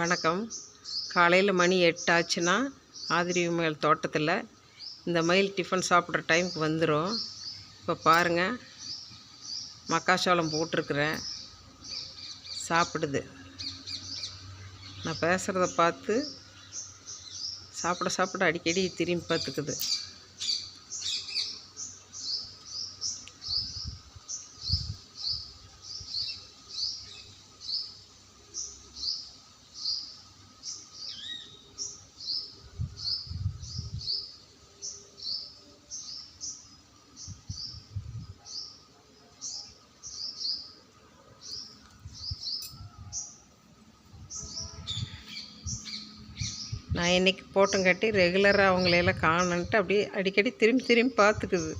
வணக்கம். காலையில் மணி எட்டு ஆச்சுன்னா ஆதிரி மயில் தோட்டத்தில் இந்த மயில் டிஃபன் சாப்பிட்ற டைமுக்கு வந்துடும் இப்போ பாருங்கள் மக்காச்சோளம் போட்டிருக்குறேன். சாப்பிடுது. நான் பேசுகிறத பார்த்து சாப்பிட சாப்பிட அடிக்கடி திரும்பி பார்த்துக்குது. நான் இன்றைக்கி போட்டங்காட்டி ரெகுலராக அவங்களையெல்லாம் காணன்ட்டு அப்படியே அடிக்கடி திரும்பி திரும்பி பார்த்துக்குது.